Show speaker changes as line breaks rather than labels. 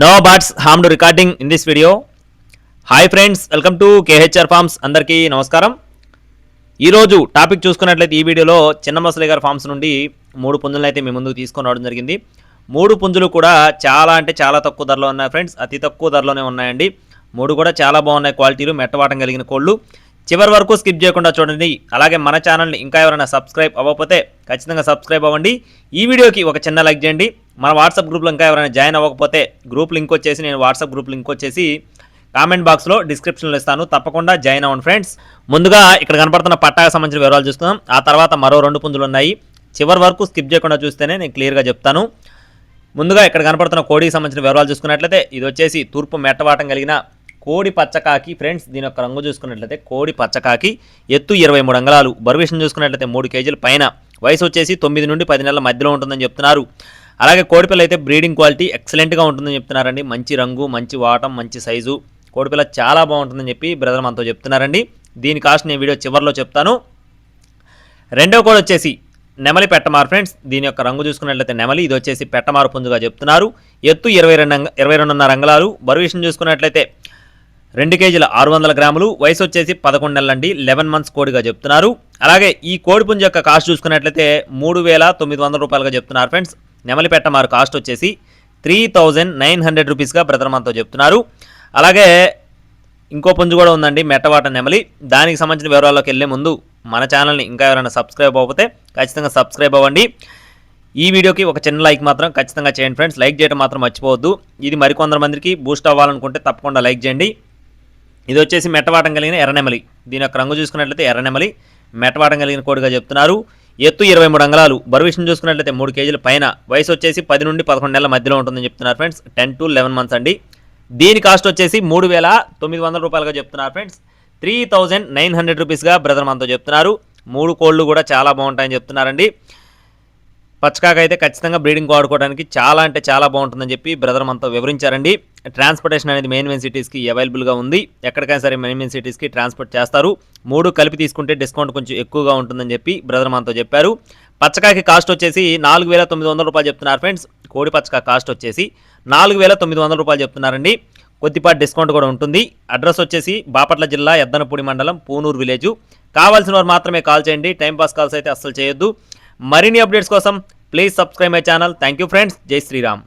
No birds harm to recording in this video hi friends welcome to KHR farms అందరికీ నమస్కారం. ఈరోజు topic చూసుకున్నట్లయితే ఈ వీడియోలో చిన్న మసలి గారి ఫార్మ్స్ నుండి మూడు పుంజులను అయితే మీ ముందుకు తీసుకొని రావడం జరిగింది. మూడు పుంజులు కూడా చాలా అంటే చాలా తక్కువ ధరలో ఉన్నాయి ఫ్రెండ్స్ అతి తక్కువ ధరలోనే ఉన్నాయండి. మూడు కూడా చాలా బాగున్నాయి. క్వాలిటీలు మెట్టవాటం కలిగిన కోళ్ళు. చివరి వరకు స్కిప్ చేయకుండా చూడండి. అలాగే మన ఛానల్ని ఇంకా ఎవరైనా సబ్స్క్రైబ్ అవ్వకపోతే ఖచ్చితంగా సబ్స్క్రైబ్ అవ్వండి. ఈ వీడియోకి ఒక చిన్న లైక్ చేయండి. మన వాట్సాప్ గ్రూప్లో ఇంకా ఎవరైనా జాయిన్ అవ్వకపోతే గ్రూప్ లింక్ వచ్చేసి నేను వాట్సాప్ గ్రూప్ లింక్ వచ్చేసి కామెంట్ బాక్స్లో డిస్క్రిప్షన్లో ఇస్తాను. తప్పకుండా జాయిన్ అవ్వండి ఫ్రెండ్స్. ముందుగా ఇక్కడ కనపడుతున్న పట్టాకు సంబంధించిన వివరాలు చూస్తున్నాం. ఆ తర్వాత మరో రెండు పుంజులు ఉన్నాయి. చివరి వరకు స్కిప్ చేయకుండా చూస్తేనే నేను క్లియర్గా చెప్తాను. ముందుగా ఇక్కడ కనపడుతున్న కోడికి సంబంధించిన వివరాలు చూసుకున్నట్లయితే ఇది వచ్చేసి తూర్పు మెట్టవాటం కలిగిన కోడి పచ్చకాకి ఫ్రెండ్స్ దీని యొక్క రంగు చూసుకున్నట్లయితే కోడి పచ్చకాకి ఎత్తు ఇరవై మూడు అంగళాలు. బరువు చూసుకున్నట్లయితే మూడు కేజీల పైన. వయసు వచ్చేసి తొమ్మిది నుండి పది నెలల మధ్యలో ఉంటుందని చెప్తున్నారు. అలాగే కోడిపిల్ల అయితే బ్రీడింగ్ క్వాలిటీ ఎక్సలెంట్గా ఉంటుందని చెప్తున్నారండి. మంచి రంగు మంచి వాటం మంచి సైజు. కోడిపిల్ల చాలా బాగుంటుందని చెప్పి బ్రదర్ మనతో చెప్తున్నారండి. దీని కాస్ట్ నేను వీడియో చివరిలో చెప్తాను. రెండవ కోడ్ వచ్చేసి నెమలి పెట్టమారు ఫ్రెండ్స్. దీని యొక్క రంగు చూసుకున్నట్లయితే నెమలి ఇది వచ్చేసి పెట్టమారు పుంజుగా చెప్తున్నారు. ఎత్తు ఇరవై రెండు అంగ- ఇరవై రెండున్నర అంగళాలు బరువు విషయం చూసుకున్నట్లయితే రెండు కేజీల ఆరు వందల గ్రాములు. వయసు వచ్చేసి పదకొండు నెలలండి. లెవెన్ మంత్స్ కోడిగా చెప్తున్నారు. అలాగే ఈ కోడి పుంజు యొక్క కాస్ట్ చూసుకున్నట్లయితే మూడు వేల తొమ్మిది వందల రూపాయలుగా చెప్తున్నారు ఫ్రెండ్స్. నెమలి పెట్టమారు కాస్ట్ వచ్చేసి త్రీ థౌజండ్ నైన్ హండ్రెడ్ రూపీస్గా బ్రదర్మాన్తో చెప్తున్నారు. అలాగే ఇంకో పుంజు కూడా ఉందండి మెట్టవాట నెమలి. దానికి సంబంధించిన వివరాల్లోకి వెళ్ళే ముందు మన ఛానల్ని ఇంకా ఎవరైనా సబ్స్క్రైబ్ అవ్వకపోతే ఖచ్చితంగా సబ్స్క్రైబ్ అవ్వండి. ఈ వీడియోకి ఒక చిన్న లైక్ మాత్రం ఖచ్చితంగా చేయండి ఫ్రెండ్స్. లైక్ చేయడం మాత్రం మర్చిపోవద్దు. ఇది మరికొందరు మందికి బూస్ట్ అవ్వాలనుకుంటే తప్పకుండా లైక్ చేయండి. ఇది వచ్చేసి మెట్టవాటం కలిగిన ఎర్రనెమలి దీని యొక్క రంగు చూసుకున్నట్లయితే ఎర్రనెమలి మెట్టవాటం కలిగిన కోడిగా చెప్తున్నారు. ఎత్తు ఇరవై మూడు అంగళాలు. బరువు విషయం చూసుకున్నట్లయితే మూడు కేజీల పైన. వయసు వచ్చేసి పది నుండి పదకొండు నెలల మధ్యలో ఉంటుందని చెప్తున్నారు friends. Ten to eleven months అండి. దీని కాస్ట్ వచ్చేసి మూడు వేల తొమ్మిది వందల రూపాయలుగా చెప్తున్నారు friends. Three thousand nine hundred రూపీస్గా brother మనతో చెప్తున్నారు. మూడు కోళ్ళు కూడా చాలా బాగుంటాయని చెప్తున్నారండి. పచ్చకాక అయితే ఖచ్చితంగా బ్రీడింగ్ వాడుకోవడానికి చాలా అంటే చాలా బాగుంటుందని చెప్పి బ్రదర్ మనతో వివరించారండి. ట్రాన్స్పోర్టేషన్ అనేది మెయిన్ మెయిన్ సిటీస్కి అవైలబుల్గా ఉంది. ఎక్కడికైనా సరే మెయిన్ మెయిన్ సిటీస్కి ట్రాన్స్పోర్ట్ చేస్తారు. మూడు కలిపి తీసుకుంటే డిస్కౌంట్ కొంచెం ఎక్కువగా ఉంటుందని చెప్పి బ్రదర్ మనతో చెప్పారు. పచ్చకాకి కాస్ట్ వచ్చేసి నాలుగు వేల తొమ్మిది వందల రూపాయలు చెప్తున్నారు ఫ్రెండ్స్. కోడి పచ్చకా కాస్ట్ వచ్చేసి నాలుగు వేల తొమ్మిది వందల రూపాయలు చెప్తున్నారండి. కొద్దిపాటి డిస్కౌంట్ కూడా ఉంటుంది. అడ్రస్ వచ్చేసి బాపట్ల జిల్లా ఎద్దనపూడి మండలం పూనూరు విలేజ్ కావాల్సిన వారు మాత్రమే కాల్ చేయండి. టైంపాస్ కాల్స్ అయితే అస్సలు చేయొద్దు. మరిన్ని అప్డేట్స్ కోసం please subscribe my channel thank you friends Jai Shriram